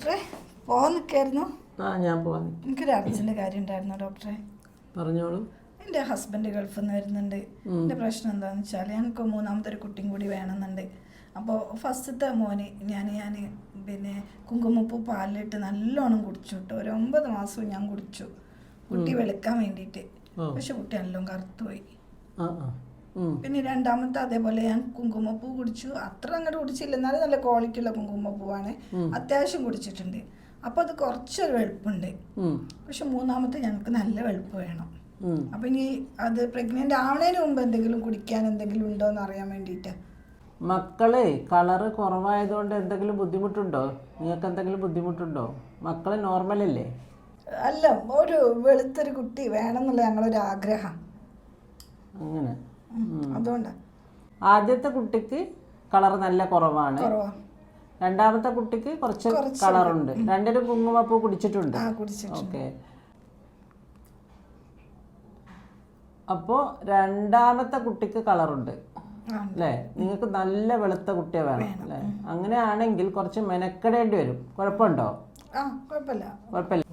ഡോക്ടറെ പോകാൻ നിൽക്കായിരുന്നു ആ ഞാൻ പോവാൻ എനിക്കൊരു അർജന്റ് കാര്യം ഉണ്ടായിരുന്നു ഡോക്ടറെ. പറഞ്ഞോളൂ. എന്റെ ഹസ്ബൻഡ് ഗൾഫിൽ നിന്ന് വരുന്നുണ്ട്. എന്റെ പ്രശ്നം എന്താണെന്ന് വെച്ചാൽ ഞങ്ങൾക്ക് മൂന്നാമത്തെ ഒരു കുട്ടിയും കൂടി വേണമെന്നുണ്ട്. അപ്പോൾ ഫസ്റ്റത്തെ മോന് ഞാൻ ഞാൻ പിന്നെ കുങ്കുമപ്പൂ പാലിലിട്ട് നല്ലോണം കുടിച്ചു കേട്ടോ. ഒരു ഒമ്പത് മാസവും ഞാൻ കുടിച്ചു. കുട്ടി വെളുക്കാൻ വേണ്ടിയിട്ട്. പക്ഷെ കുട്ടി നല്ലോണം കറുത്തുപോയി. പിന്നെ രണ്ടാമത്തെ അതേപോലെ ഞാൻ കുങ്കുമപ്പൂ കുടിച്ചു. അത്ര അങ്ങോട്ട് കുടിച്ചില്ല. എന്നാലും നല്ല ക്വാളിറ്റി ഉള്ള കുങ്കുമപ്പൂവാണ് അത്യാവശ്യം കുടിച്ചിട്ടുണ്ട്. അപ്പോൾ അത് കുറച്ചൊരു വെളുപ്പുണ്ട്. പക്ഷെ മൂന്നാമത്തെ ഞങ്ങൾക്ക് നല്ല വെളുപ്പ് വേണം. അപ്പൊ ഇനി അത് പ്രഗ്നന്റ് ആവണേന് മുമ്പ് എന്തെങ്കിലും കുടിക്കാൻ എന്തെങ്കിലും ഉണ്ടോ എന്ന് അറിയാൻ വേണ്ടിട്ട് മക്കളെ കളറ് കുറവായതുകൊണ്ട് എന്തെങ്കിലും ബുദ്ധിമുട്ടുണ്ടോ? നിങ്ങൾക്ക് എന്തെങ്കിലും ബുദ്ധിമുട്ടുണ്ടോ? മക്കൾ നോർമലല്ലേ അല്ല? ഒരു വെളുത്തൊരു കുട്ടി വേണം എന്നുള്ള ഞങ്ങളൊരു ആഗ്രഹം അങ്ങനെ. അതുകൊണ്ടാണ് ആദ്യത്തെ കുട്ടിക്ക് കളർ നല്ല കുറവാണ്. കുറവാ. രണ്ടാമത്തെ കുട്ടിക്ക് കുറച്ച് കളറുണ്ട്. രണ്ടിനും കുങ്കുമപ്പൂ കുടിച്ചിട്ടുണ്ട്. ആ ഓക്കെ. അപ്പോൾ രണ്ടാമത്തെ കുട്ടിക്ക് കളറുണ്ട്. ഉണ്ട്. അല്ലേ? നിങ്ങൾക്ക് നല്ല വെളുത്ത കുട്ടിയെ വേണം. അല്ലേ? അങ്ങനെയാണെങ്കിൽ കുറച്ച് മെനക്കെടേണ്ടി വരും. കുഴപ്പമുണ്ടോ? ആ കുഴപ്പമില്ല. കുഴപ്പമില്ല.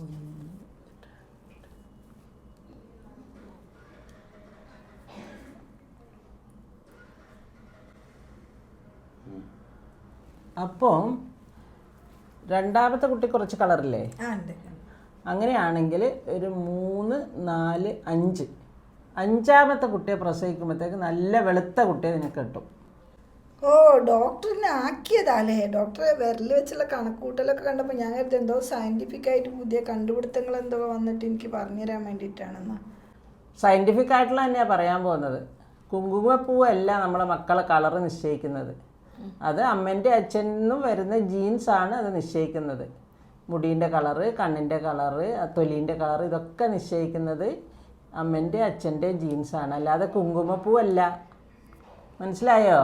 അപ്പോൾ രണ്ടാമത്തെ കുട്ടി കുറച്ച് കളറില്ലേ? അങ്ങനെയാണെങ്കിൽ ഒരു മൂന്ന് നാല് അഞ്ച്. അഞ്ചാമത്തെ കുട്ടിയെ പ്രസവിക്കുമ്പോഴത്തേക്ക് നല്ല വെളുത്ത കുട്ടിയെ നിനക്ക് കിട്ടും. ഓ ഡോക്ടറിനെ ആക്കിയതാല്ലേ ഡോക്ടറെ വിരൽ വെച്ചുള്ള കണക്കൂട്ടലൊക്കെ കണ്ടപ്പോൾ ഞാൻ കരുതി എന്തോ സയന്റിഫിക് ആയിട്ട് പുതിയ കണ്ടുപിടുത്തങ്ങൾ എന്തോ വന്നിട്ട് എനിക്ക് പറഞ്ഞുതരാൻ വേണ്ടിയിട്ടാണെന്ന്. സയന്റിഫിക് ആയിട്ടുള്ള തന്നെയാണ് പറയാൻ പോകുന്നത്. കുങ്കുമപ്പൂവല്ല നമ്മുടെ മക്കളെ കളറ് നിശ്ചയിക്കുന്നത്. അത് അമ്മന്റെ നിന്നും വരുന്ന ജീൻസ് ആണ് അത് നിശ്ചയിക്കുന്നത്. മുടീന്റെ കളറ് കണ്ണിന്റെ കളറ് തൊലീന്റെ കളറ് ഇതൊക്കെ നിശ്ചയിക്കുന്നത് അമ്മന്റെ അച്ഛന്റെ ജീൻസാണ് അല്ലാതെ കുങ്കുമപ്പൂവല്ല. മനസ്സിലായോ?